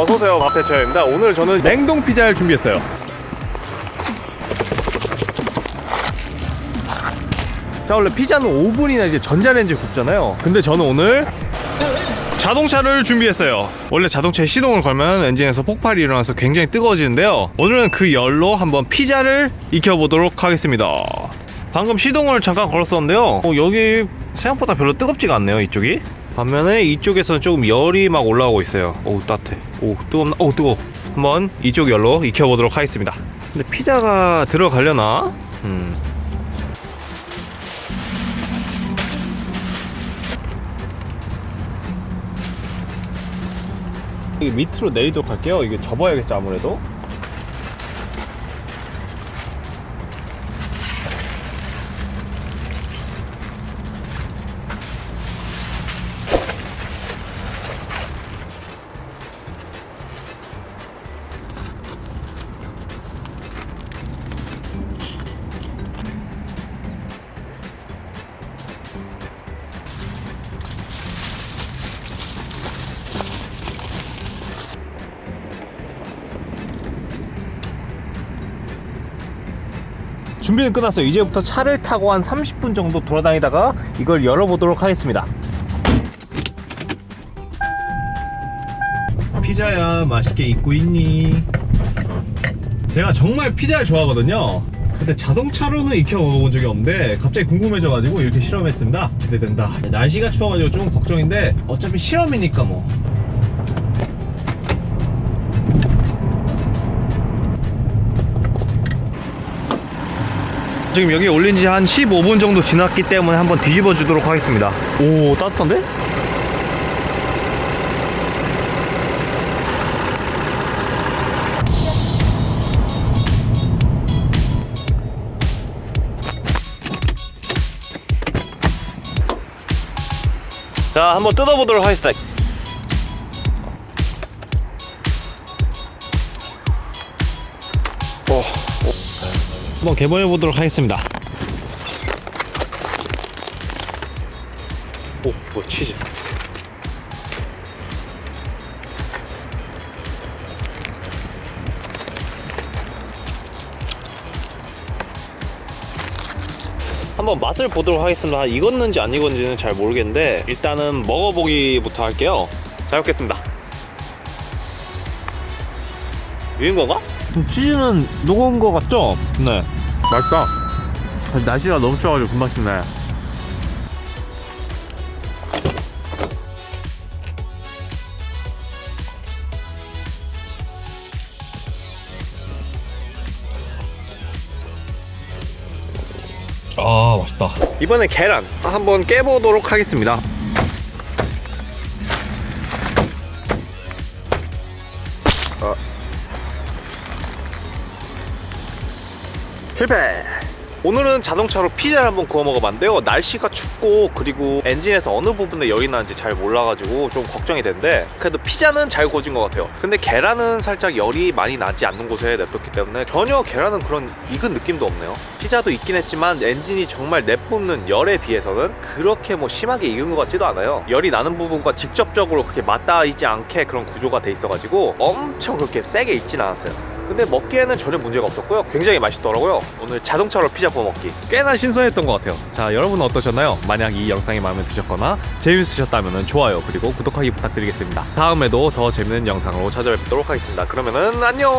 어서오세요 밥대처입니다. 오늘 저는 냉동 피자를 준비했어요. 자 원래 피자는 오븐이나 이제 전자레인지에 굽잖아요. 근데 저는 오늘 자동차를 준비했어요. 원래 자동차에 시동을 걸면 엔진에서 폭발이 일어나서 굉장히 뜨거워지는데요. 오늘은 그 열로 한번 피자를 익혀보도록 하겠습니다. 방금 시동을 잠깐 걸었었는데요. 어, 여기 생각보다 별로 뜨겁지가 않네요 이쪽이 반면에 이쪽에서는 조금 열이 막 올라오고 있어요. 오 따뜻해. 오 뜨겁나? 오 뜨거워. 한번 이쪽 열로 익혀보도록 하겠습니다. 근데 피자가 들어가려나? 음. 이게 밑으로 내리도록 할게요. 이게 접어야겠죠 아무래도 준비는 끝났어요. 이제부터 차를 타고 한 30분 정도 돌아다니다가 이걸 열어보도록 하겠습니다. 피자야 맛있게 익고 있니? 제가 정말 피자를 좋아하거든요. 근데 자동차로는 익혀 먹어본 적이 없는데 갑자기 궁금해져가지고 이렇게 실험했습니다. 기대된다. 날씨가 추워가지고 좀 걱정인데 어차피 실험이니까 뭐. 지금 여기 올린 지 한 15분 정도 지났기 때문에 한번 뒤집어 주도록 하겠습니다. 오, 따뜻한데? 자, 한번 뜯어보도록 하겠습니다. 한번 개봉해 보도록 하겠습니다. 오, 뭐 치즈. 한번 맛을 보도록 하겠습니다. 익었는지 안 익었는지는 잘 모르겠는데 일단은 먹어보기부터 할게요. 잘 먹겠습니다. 익은 건가? 치즈는 녹은 거 같죠? 네. 맛있다. 날씨가 너무 추워가지고 금방 식네. 아 맛있다. 이번에 계란 한번 깨보도록 하겠습니다. 실패. 오늘은 자동차로 피자를 한번 구워 먹어봤는데요. 날씨가 춥고 그리고 엔진에서 어느 부분에 열이 나는지 잘 몰라가지고 좀 걱정이 되는데 그래도 피자는 잘 구워진 것 같아요. 근데 계란은 살짝 열이 많이 나지 않는 곳에 냅뒀기 때문에 전혀 계란은 그런 익은 느낌도 없네요. 피자도 익긴 했지만 엔진이 정말 내뿜는 열에 비해서는 그렇게 뭐 심하게 익은 것 같지도 않아요. 열이 나는 부분과 직접적으로 그렇게 맞닿이지 않게 그런 구조가 돼 있어가지고 엄청 그렇게 세게 익진 않았어요. 근데 먹기에는 전혀 문제가 없었고요. 굉장히 맛있더라고요. 오늘 자동차로 피자 구워 먹기 꽤나 신선했던 것 같아요. 자, 여러분은 어떠셨나요? 만약 이 영상이 마음에 드셨거나 재밌으셨다면 좋아요 그리고 구독하기 부탁드리겠습니다. 다음에도 더 재밌는 영상으로 찾아뵙도록 하겠습니다. 그러면은 안녕.